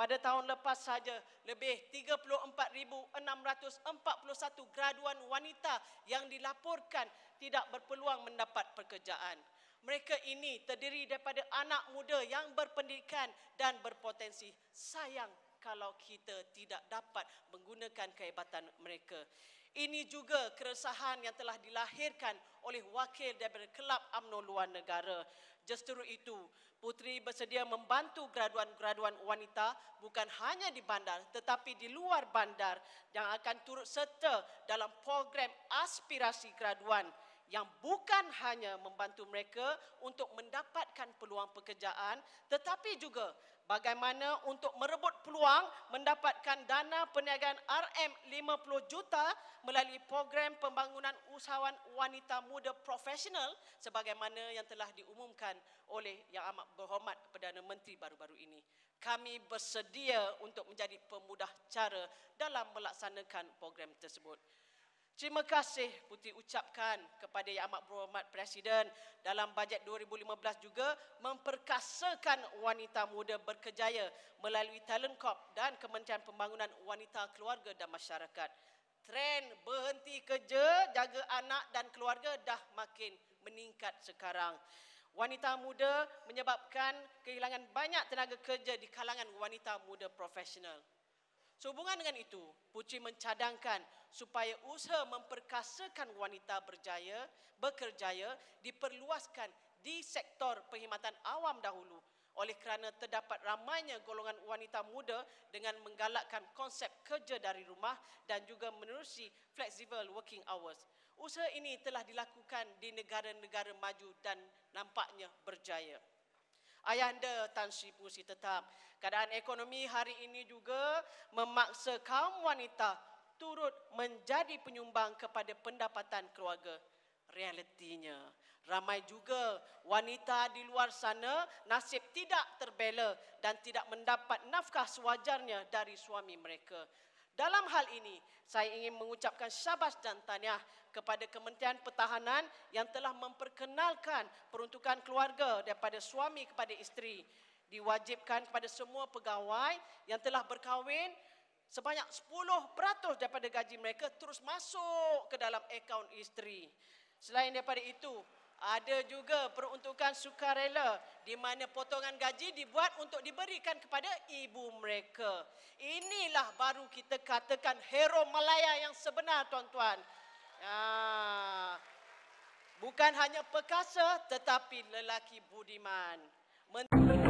Pada tahun lepas saja, lebih 34,641 graduan wanita yang dilaporkan tidak berpeluang mendapat pekerjaan. Mereka ini terdiri daripada anak muda yang berpendidikan dan berpotensi. Sayang kalau kita tidak dapat menggunakan kehebatan mereka. Ini juga keresahan yang telah dilahirkan oleh wakil daripada Kelab UMNO Luar Negara. Justru itu, Putri bersedia membantu graduan-graduan wanita bukan hanya di bandar tetapi di luar bandar yang akan turut serta dalam program aspirasi graduan yang bukan hanya membantu mereka untuk mendapatkan peluang pekerjaan tetapi juga bagaimana untuk merebut peluang mendapatkan dana perniagaan RM50 juta melalui program pembangunan usahawan wanita muda profesional sebagaimana yang telah diumumkan oleh Yang Amat Berhormat Perdana Menteri baru-baru ini. Kami bersedia untuk menjadi pemudah cara dalam melaksanakan program tersebut. Terima kasih Putri ucapkan kepada Yang Amat Berhormat Presiden dalam bajet 2015 juga memperkasakan wanita muda berkejaya melalui Talent Corp dan Kementerian Pembangunan Wanita Keluarga dan Masyarakat. Trend berhenti kerja, jaga anak dan keluarga dah makin meningkat sekarang. Wanita muda menyebabkan kehilangan banyak tenaga kerja di kalangan wanita muda profesional. Sehubungan dengan itu, Putri mencadangkan supaya usaha memperkasakan wanita berjaya, bekerjaya diperluaskan di sektor perkhidmatan awam dahulu oleh kerana terdapat ramainya golongan wanita muda dengan menggalakkan konsep kerja dari rumah dan juga menerusi flexible working hours. Usaha ini telah dilakukan di negara-negara maju dan nampaknya berjaya. Ayahanda Tan Sri Pengurusi Tetap, keadaan ekonomi hari ini juga memaksa kaum wanita turut menjadi penyumbang kepada pendapatan keluarga. Realitinya, ramai juga wanita di luar sana nasib tidak terbela dan tidak mendapat nafkah sewajarnya dari suami mereka. Dalam hal ini, saya ingin mengucapkan syabas dan tahniah kepada Kementerian Pertahanan yang telah memperkenalkan peruntukan keluarga daripada suami kepada isteri. Diwajibkan kepada semua pegawai yang telah berkahwin sebanyak 10% daripada gaji mereka terus masuk ke dalam akaun isteri. Selain daripada itu, ada juga peruntukan sukarela di mana potongan gaji dibuat untuk diberikan kepada ibu mereka. Inilah baru kita katakan hero Malaya yang sebenar tuan-tuan. Ya. Bukan hanya perkasa tetapi lelaki budiman. Men-